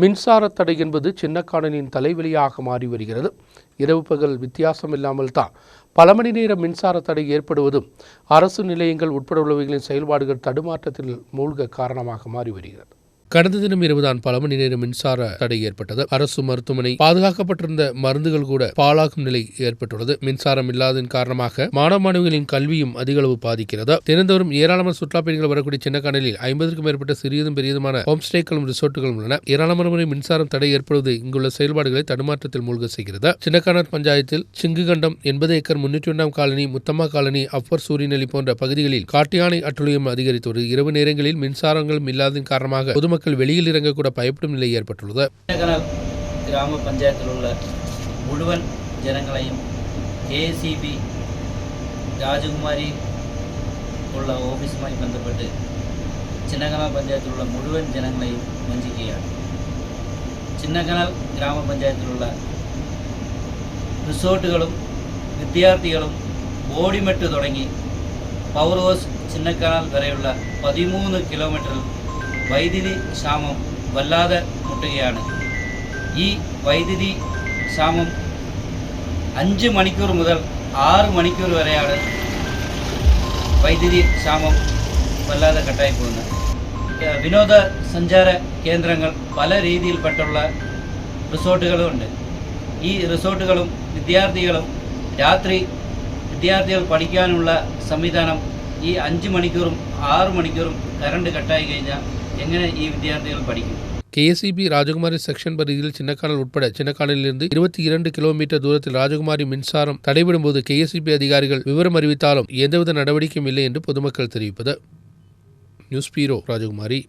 மின்சார தடை என்பது சின்னக்காடனின் தலைவலியாக மாறி வருகிறது. இரவு பகல் வித்தியாசம் இல்லாமல் தான் பல மணி நேர மின்சார தடை ஏற்படுவதும் அரசு நிலையங்கள் உட்பட உள்ளவைகளின் செயல்பாடுகள் தடுமாற்றத்தில் மூழ்க காரணமாக மாறி வருகிறது. கடந்த தினம் இரவுதான் பல மணி நேரம் மின்சார தடை ஏற்பட்டது. அரசு மருத்துவமனை பாதுகாக்கப்பட்டிருந்த மருந்துகள் கூட பாழாகும் நிலை ஏற்பட்டுள்ளது. மின்சாரம் இல்லாததன் காரணமாக மாணவ மாணவிகளின் கல்வியும் அதிக அளவு பாதிக்கிறது. தினந்தோறும் ஏராளமான சுற்றுலா பயணிகள் வரக்கூடிய சின்னக்கானலில் ஐம்பதுக்கும் மேற்பட்ட சிறியதும் பெரியதுமான ஹோம் ஸ்டேக்களும் ரிசோர்ட்டுகளும் உள்ளன. ஏராளமான முறை மின்சாரம் தடை ஏற்படுவது இங்குள்ள செயல்பாடுகளை தடுமாற்றத்தில் மூழ்க செய்கிறது. சின்னக்கானல் பஞ்சாயத்தில் சிங்குகண்டம் எண்பது ஏக்கர் முன்னூற்றி ஒன்றாம் colony Muthamma colony upper Suryanelli போன்ற பகுதிகளில் காட்டியானை அட்டுழியம் அதிகரித்து வருகிறது இரவு நேரங்களில் மின்சாரங்களும் இல்லாததன் காரணமாக பொதுமக்கள் வெளியில் இறங்கக்கூட பயப்படும் நிலை ஏற்பட்டுள்ளது ചിന്നക്കനാൽ ഗ്രാമപഞ്ചായത്തിലുള്ള മുഴുവൻ ജനങ്ങളെയും കെ സി ബി രാജകുമാരി ഉള്ള ഓഫീസുമായി ബന്ധപ്പെട്ട് ചിന്നക്കനാൽ പഞ്ചായത്തിലുള്ള മുഴുവൻ ജനങ്ങളെയും വഞ്ചിക്കുകയാണ് ചിന്നക്കനാൽ ഗ്രാമപഞ്ചായത്തിലുള്ള റിസോർട്ടുകളും വിദ്യാർത്ഥികളും ബോഡിമെട്ട് തുടങ്ങി പവർ ഹൗസ് ചിന്നക്കനാൽ വരെയുള്ള പതിമൂന്ന് കിലോമീറ്ററിൽ വൈദ്യുതി ക്ഷാമം വല്ലാതെ മുട്ടുകയാണ്. ഈ വൈദ്യുതി ക്ഷാമം അഞ്ച് മണിക്കൂർ മുതൽ ആറ് മണിക്കൂർ വരെയാണ് വൈദ്യുതി ക്ഷാമം വല്ലാതെ കട്ടായി പോകുന്നത്. വിനോദ സഞ്ചാര കേന്ദ്രങ്ങൾ പല രീതിയിൽപ്പെട്ടുള്ള റിസോർട്ടുകളുമുണ്ട്. ഈ റിസോർട്ടുകളും വിദ്യാർത്ഥികളും രാത്രി വിദ്യാർത്ഥികൾ പഠിക്കാനുള്ള സംവിധാനം ഈ അഞ്ച് മണിക്കൂറും ആറ് മണിക്കൂറും കറണ്ട് കട്ടായി കഴിഞ്ഞാൽ എങ്ങനെ ഈ വിദ്യാർത്ഥികൾ പഠിക്കും கேஎஸ்இபி ராஜகுமாரி செக்ஷன் பகுதியில் சின்னக்கானல் உட்பட சின்னக்கானலிலிருந்து இருபத்தி இரண்டு கிலோமீட்டர் தூரத்தில் ராஜகுமாரி மின்சாரம் தடைபடும் போது கேஎஸ்இபி அதிகாரிகள் விவரம் அறிவித்தாலும் எந்தவித நடவடிக்கையும் இல்லை என்று பொதுமக்கள் தெரிவிப்பது நியூஸ் பீரோ ராஜகுமாரி